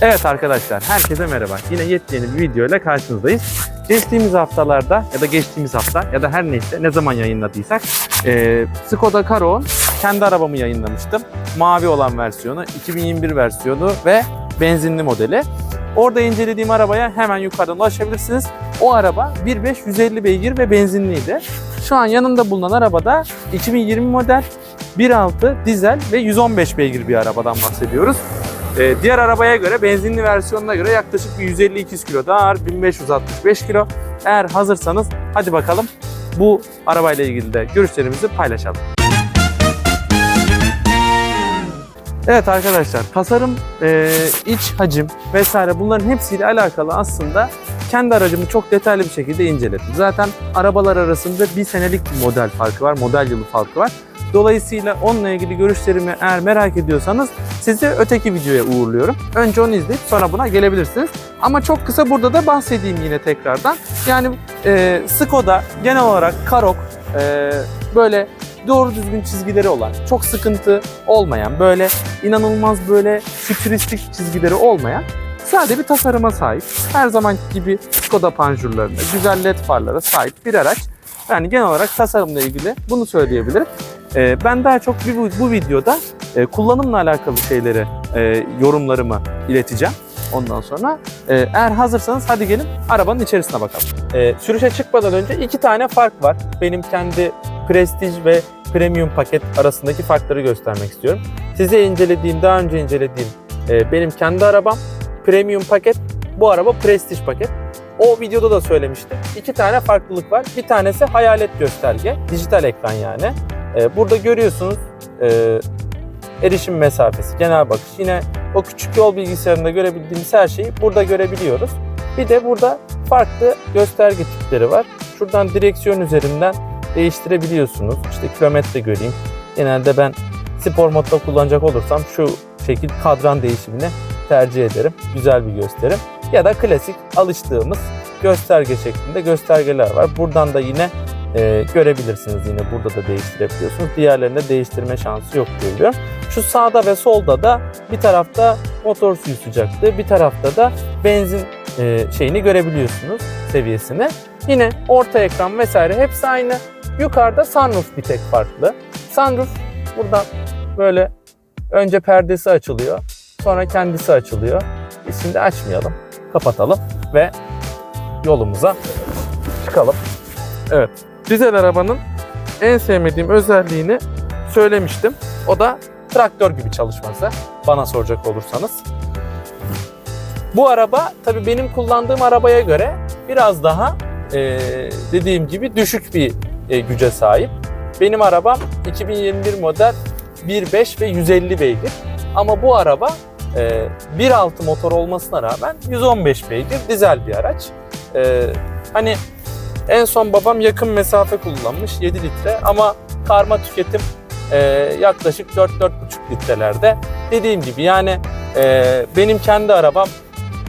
Evet arkadaşlar, herkese merhaba. Yine yepyeni bir video ile karşınızdayız. Geçtiğimiz haftalarda ya da geçtiğimiz hafta ya da her neyse ne zaman yayınladıysak e, Skoda Karaoğlan kendi arabamı yayınlamıştım. Mavi olan versiyonu, 2021 versiyonu ve benzinli modeli. Orada incelediğim arabaya hemen yukarıdan ulaşabilirsiniz. O araba 1.5 150 beygir ve benzinliydi. Şu an yanımda bulunan arabada 2020 model 1.6 dizel ve 115 beygir bir arabadan bahsediyoruz. Ee, diğer arabaya göre benzinli versiyonuna göre yaklaşık bir 150-200 kilo daha ağır 1565 kilo. Eğer hazırsanız hadi bakalım bu arabayla ilgili de görüşlerimizi paylaşalım. Evet arkadaşlar tasarım, e, iç hacim vesaire bunların hepsiyle alakalı aslında kendi aracımı çok detaylı bir şekilde inceledim. Zaten arabalar arasında bir senelik model farkı var, model yılı farkı var. Dolayısıyla onunla ilgili görüşlerimi eğer merak ediyorsanız sizi öteki videoya uğurluyorum. Önce onu izleyip sonra buna gelebilirsiniz. Ama çok kısa burada da bahsedeyim yine tekrardan. Yani e, Skoda genel olarak Karok e, böyle doğru düzgün çizgileri olan, çok sıkıntı olmayan, böyle inanılmaz böyle fütüristik çizgileri olmayan sade bir tasarıma sahip. Her zamanki gibi Skoda panjurlarında, güzel led farlara sahip bir araç. Yani genel olarak tasarımla ilgili bunu söyleyebilirim. Ee, ben daha çok bu, videoda e, kullanımla alakalı şeyleri, e, yorumlarımı ileteceğim. Ondan sonra e, eğer hazırsanız hadi gelin arabanın içerisine bakalım. Sürüşe çıkmadan önce iki tane fark var. Benim kendi Prestige ve Premium paket arasındaki farkları göstermek istiyorum. Size incelediğim, daha önce incelediğim benim kendi arabam Premium paket, bu araba Prestige paket. O videoda da söylemiştim. İki tane farklılık var. Bir tanesi hayalet gösterge, dijital ekran yani. E, burada görüyorsunuz e, erişim mesafesi, genel bakış. Yine o küçük yol bilgisayarında görebildiğimiz her şeyi burada görebiliyoruz. Bir de burada farklı gösterge tipleri var. Şuradan direksiyon üzerinden değiştirebiliyorsunuz. İşte kilometre göreyim. Genelde ben spor modda kullanacak olursam şu şekil kadran değişimini tercih ederim. Güzel bir gösterim. Ya da klasik alıştığımız gösterge şeklinde göstergeler var. Buradan da yine e, görebilirsiniz yine burada da değiştirebiliyorsunuz. Diğerlerinde değiştirme şansı yok biliyorum. Şu sağda ve solda da bir tarafta motor suyu sıcaklığı, bir tarafta da benzin e, şeyini görebiliyorsunuz seviyesini. Yine orta ekran vesaire hepsi aynı. Yukarıda sunroof bir tek farklı. Sunroof buradan böyle önce perdesi açılıyor. Sonra kendisi açılıyor. Biz şimdi açmayalım. Kapatalım ve yolumuza çıkalım. Evet. Dizel arabanın en sevmediğim özelliğini söylemiştim. O da traktör gibi çalışması. Bana soracak olursanız. Bu araba tabii benim kullandığım arabaya göre biraz daha e, dediğim gibi düşük bir e, güce sahip. Benim arabam 2021 model 1.5 ve 150 beygir. Ama bu araba e, 1.6 motor olmasına rağmen 115 beygir dizel bir araç. E, hani en son babam yakın mesafe kullanmış 7 litre ama karma tüketim e, yaklaşık 4-4,5 litrelerde. Dediğim gibi yani e, benim kendi arabam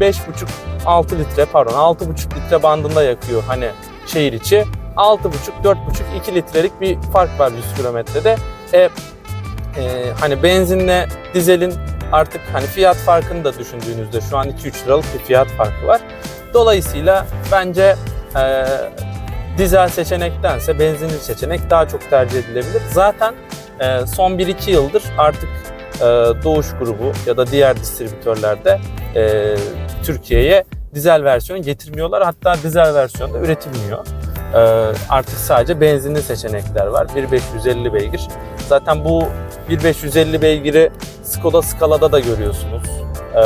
5,5-6 litre pardon 6,5 litre bandında yakıyor hani şehir içi. 6,5-4,5-2 litrelik bir fark var 100 kilometrede. E, e, hani benzinle dizelin artık hani fiyat farkını da düşündüğünüzde şu an 2-3 liralık bir fiyat farkı var. Dolayısıyla bence e, dizel seçenektense benzinli seçenek daha çok tercih edilebilir. Zaten e, son 1-2 yıldır artık e, Doğuş grubu ya da diğer distribütörlerde e, Türkiye'ye dizel versiyon getirmiyorlar. Hatta dizel versiyon da üretilmiyor. E, artık sadece benzinli seçenekler var. 1.550 beygir. Zaten bu 1.550 beygiri Skoda Scala'da da görüyorsunuz. E,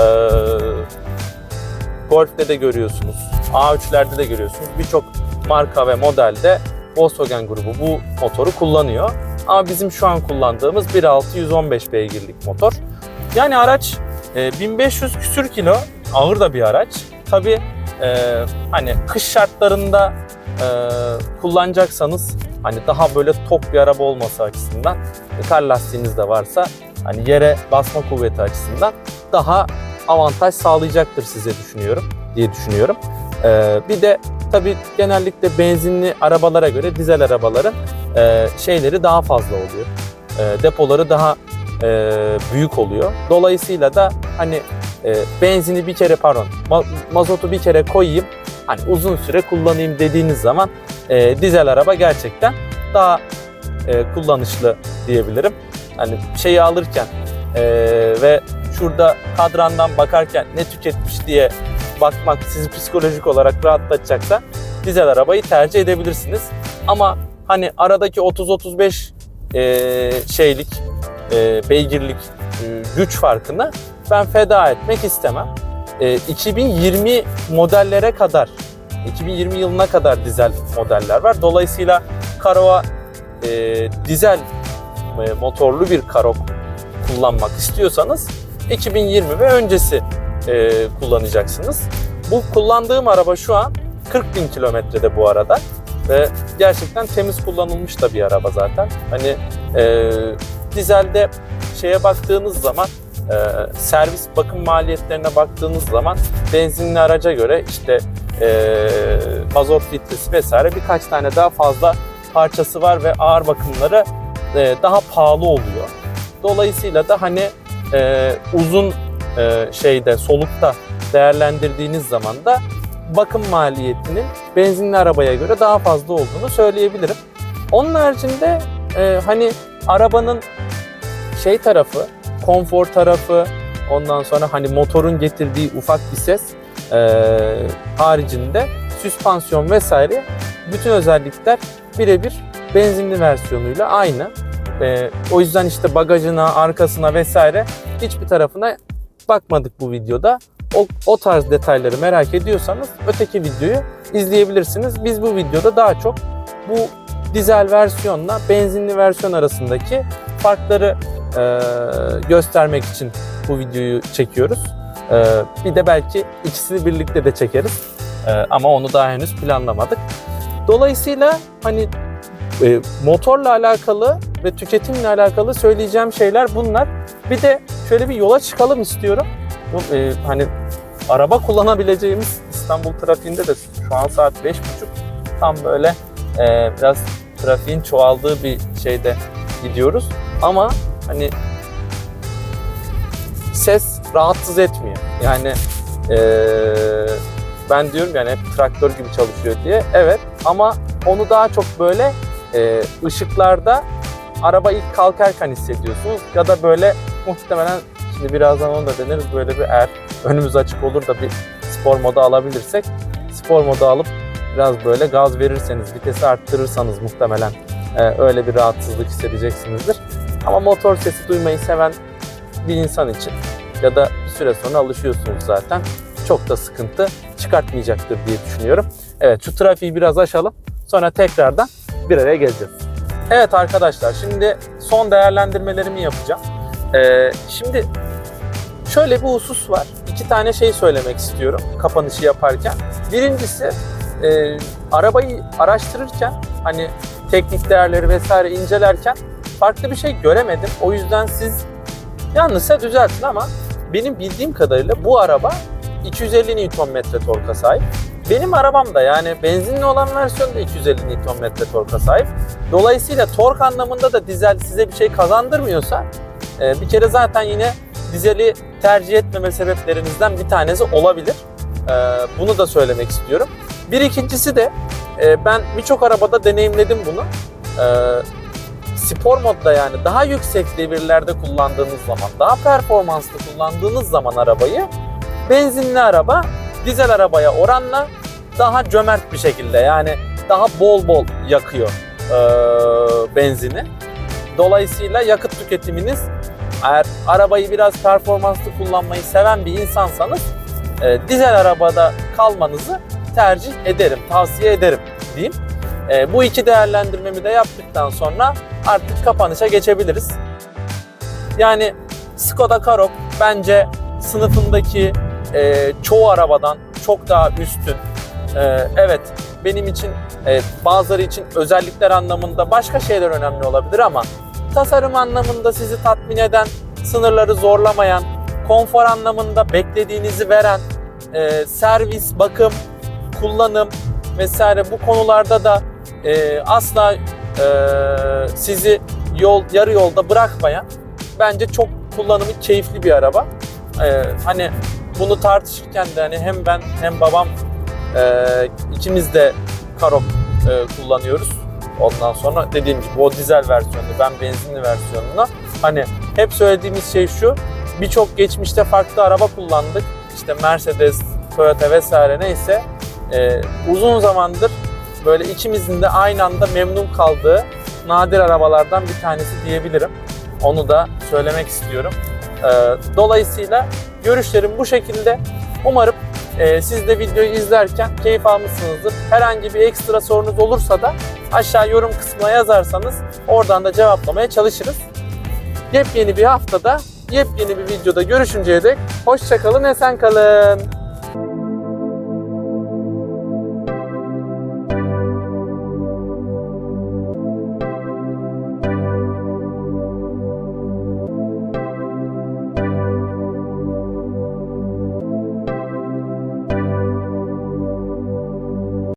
Golf'te de görüyorsunuz. A3'lerde de görüyorsunuz. Birçok marka ve modelde Volkswagen grubu bu motoru kullanıyor. Ama bizim şu an kullandığımız 1.6 115 beygirlik motor. Yani araç e, 1500 küsür kilo ağır da bir araç. Tabi hani kış şartlarında e, kullanacaksanız hani daha böyle tok bir araba olması açısından e, kar lastiğiniz de varsa hani yere basma kuvveti açısından daha avantaj sağlayacaktır size düşünüyorum diye düşünüyorum. E, bir de tabi genellikle benzinli arabalara göre dizel arabaların e, şeyleri daha fazla oluyor. E, depoları daha e, büyük oluyor. Dolayısıyla da hani e, benzini bir kere pardon ma- mazotu bir kere koyayım hani uzun süre kullanayım dediğiniz zaman e, dizel araba gerçekten daha e, kullanışlı diyebilirim. Hani şeyi alırken e, ve şurada kadrandan bakarken ne tüketmiş diye bakmak sizi psikolojik olarak rahatlatacaksa dizel arabayı tercih edebilirsiniz. Ama hani aradaki 30-35 e, şeylik, e, beygirlik e, güç farkını ben feda etmek istemem. E, 2020 modellere kadar, 2020 yılına kadar dizel modeller var. Dolayısıyla Karo'a e, dizel e, motorlu bir Karo kullanmak istiyorsanız 2020 ve öncesi e, kullanacaksınız. Bu kullandığım araba şu an 40 bin kilometrede bu arada ve gerçekten temiz kullanılmış da bir araba zaten. Hani e, dizelde şeye baktığınız zaman e, servis bakım maliyetlerine baktığınız zaman benzinli araca göre işte e, mazot litresi vesaire birkaç tane daha fazla parçası var ve ağır bakımları e, daha pahalı oluyor. Dolayısıyla da hani e, uzun e, şeyde solukta değerlendirdiğiniz zaman da bakım maliyetinin benzinli arabaya göre daha fazla olduğunu söyleyebilirim. Onun haricinde e, hani arabanın şey tarafı, konfor tarafı, ondan sonra hani motorun getirdiği ufak bir ses e, haricinde süspansiyon vesaire bütün özellikler birebir benzinli versiyonuyla aynı. E, o yüzden işte bagajına, arkasına vesaire hiçbir tarafına bakmadık bu videoda. O, o tarz detayları merak ediyorsanız öteki videoyu izleyebilirsiniz. Biz bu videoda daha çok bu dizel versiyonla benzinli versiyon arasındaki farkları e, göstermek için bu videoyu çekiyoruz. E, bir de belki ikisini birlikte de çekeriz. E, ama onu daha henüz planlamadık. Dolayısıyla hani e, motorla alakalı ve tüketimle alakalı söyleyeceğim şeyler bunlar. Bir de şöyle bir yola çıkalım istiyorum. Bu, e, hani araba kullanabileceğimiz İstanbul trafiğinde de şu an saat 5.30 tam böyle e, biraz trafiğin çoğaldığı bir şeyde gidiyoruz. Ama hani ses rahatsız etmiyor. Yani e, ben diyorum yani traktör gibi çalışıyor diye. Evet ama onu daha çok böyle e, ışıklarda araba ilk kalkarken hissediyorsunuz ya da böyle muhtemelen şimdi birazdan onu da deneriz böyle bir eğer önümüz açık olur da bir spor modu alabilirsek spor modu alıp biraz böyle gaz verirseniz vitesi arttırırsanız muhtemelen e, öyle bir rahatsızlık hissedeceksinizdir. Ama motor sesi duymayı seven bir insan için ya da bir süre sonra alışıyorsunuz zaten çok da sıkıntı çıkartmayacaktır diye düşünüyorum. Evet şu trafiği biraz aşalım sonra tekrardan bir araya geleceğiz. Evet arkadaşlar şimdi son değerlendirmelerimi yapacağım. Ee, şimdi şöyle bir husus var. İki tane şey söylemek istiyorum kapanışı yaparken. Birincisi e, arabayı araştırırken hani teknik değerleri vesaire incelerken farklı bir şey göremedim. O yüzden siz yanlışsa düzeltin ama benim bildiğim kadarıyla bu araba 250 Nm torka sahip. Benim arabam da yani benzinli olan versiyon da 250 Nm torka sahip. Dolayısıyla tork anlamında da dizel size bir şey kazandırmıyorsa e, bir kere zaten yine dizeli tercih etmeme sebeplerinizden bir tanesi olabilir. E, Bunu da söylemek istiyorum. Bir ikincisi de e, ben birçok arabada deneyimledim bunu. E, Spor modda yani daha yüksek devirlerde kullandığınız zaman, daha performanslı kullandığınız zaman arabayı benzinli araba dizel arabaya oranla daha cömert bir şekilde yani daha bol bol yakıyor e, benzini. Dolayısıyla yakıt tüketiminiz eğer arabayı biraz performanslı kullanmayı seven bir insansanız e, dizel arabada kalmanızı tercih ederim, tavsiye ederim diyeyim. E, bu iki değerlendirmemi de yaptıktan sonra artık kapanışa geçebiliriz. Yani Skoda Karoq bence sınıfındaki e, çoğu arabadan çok daha üstün. E, evet benim için e, bazıları için özellikler anlamında başka şeyler önemli olabilir ama tasarım anlamında sizi tatmin eden, sınırları zorlamayan, konfor anlamında beklediğinizi veren, e, servis, bakım, kullanım vesaire bu konularda da e, asla e, sizi yol yarı yolda bırakmayan bence çok kullanımı keyifli bir araba. e, hani bunu tartışırken de hani hem ben hem babam e, ikimiz de Karok e, kullanıyoruz. Ondan sonra dediğim gibi o dizel versiyonu, ben benzinli versiyonunu. Hani hep söylediğimiz şey şu. Birçok geçmişte farklı araba kullandık. İşte Mercedes, Toyota vesaire neyse. e, uzun zamandır böyle ikimizin de aynı anda memnun kaldığı nadir arabalardan bir tanesi diyebilirim. Onu da söylemek istiyorum. E, dolayısıyla görüşlerim bu şekilde. Umarım e, siz de videoyu izlerken keyif almışsınızdır. Herhangi bir ekstra sorunuz olursa da aşağı yorum kısmına yazarsanız oradan da cevaplamaya çalışırız. Yepyeni bir haftada, yepyeni bir videoda görüşünceye dek hoşçakalın, esen kalın.